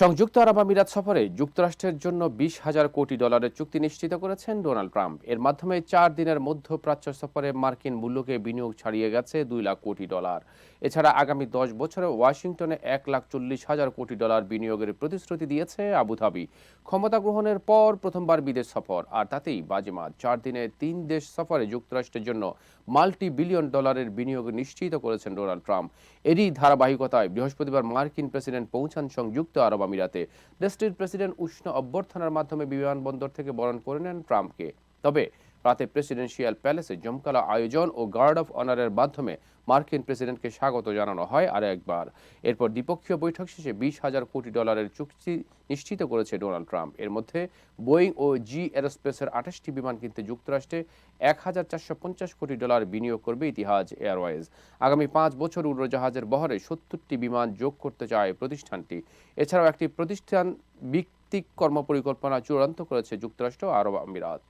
সংযুক্ত আরব আমিরাত সফরে যুক্তরাষ্ট্রের জন্য বিশ হাজার কোটি ডলারের চুক্তি নিশ্চিত করেছেন ডোনাল্ড ট্রাম্প। এর মাধ্যমে চার দিনের মধ্যপ্রাচ্য সফরে মার্কিন মূল্যকে বিনিয়োগ ছাড়িয়ে গেছে দুই লাখ কোটি ডলার। এছাড়া আগামী দশ বছরে ওয়াশিংটনে এক লাখ চল্লিশ হাজার কোটি ডলার বিনিয়োগের প্রতিশ্রুতি দিয়েছে আবুধাবি। ক্ষমতা গ্রহণের পর প্রথমবার বিদেশ সফর, আর তাতেই বাজিমাত। চার দিনে তিন দেশ সফরে যুক্তরাষ্ট্রের জন্য মাল্টি বিলিয়ন ডলারের বিনিয়োগ নিশ্চিত করেছেন ডোনাল্ড ট্রাম্প। এরই ধারাবাহিকতায় বৃহস্পতিবার মার্কিন প্রেসিডেন্ট পৌঁছান সংযুক্ত আরব আমিরাতে। দেশটির প্রেসিডেন্ট উষ্ণ অভ্যর্থনার মাধ্যমে বিমানবন্দর থেকে বরণ করে নেন ট্রাম্পকে। তবে রাতে প্রেসিডেন্সিয়াল প্যালেসে জমকালো আয়োজন ও গার্ড অফ অনারের মাধ্যমে মার্কিন প্রেসিডেন্টকে স্বাগত জানানো হয় আর একবার। এরপর দ্বিপক্ষীয় বৈঠক শেষে বিশ হাজার কোটি ডলারের চুক্তি নিশ্চিত করেছে ডোনাল্ড ট্রাম্প। এর মধ্যে বোয়িং ও জি এরোস্পেসের আঠাশটি বিমান কিনতে যুক্তরাষ্ট্রে এক হাজার চারশো পঞ্চাশ কোটি ডলার বিনিয়োগ করবে ইতিহাজ এয়ারওয়েজ। আগামী পাঁচ বছর উড়োজাহাজের বহরে সত্তরটি বিমান যোগ করতে চায় প্রতিষ্ঠানটি। এছাড়াও একটি প্রতিষ্ঠান ভিত্তিক কর্মপরিকল্পনা চূড়ান্ত করেছে যুক্তরাষ্ট্র আরব আমিরাত।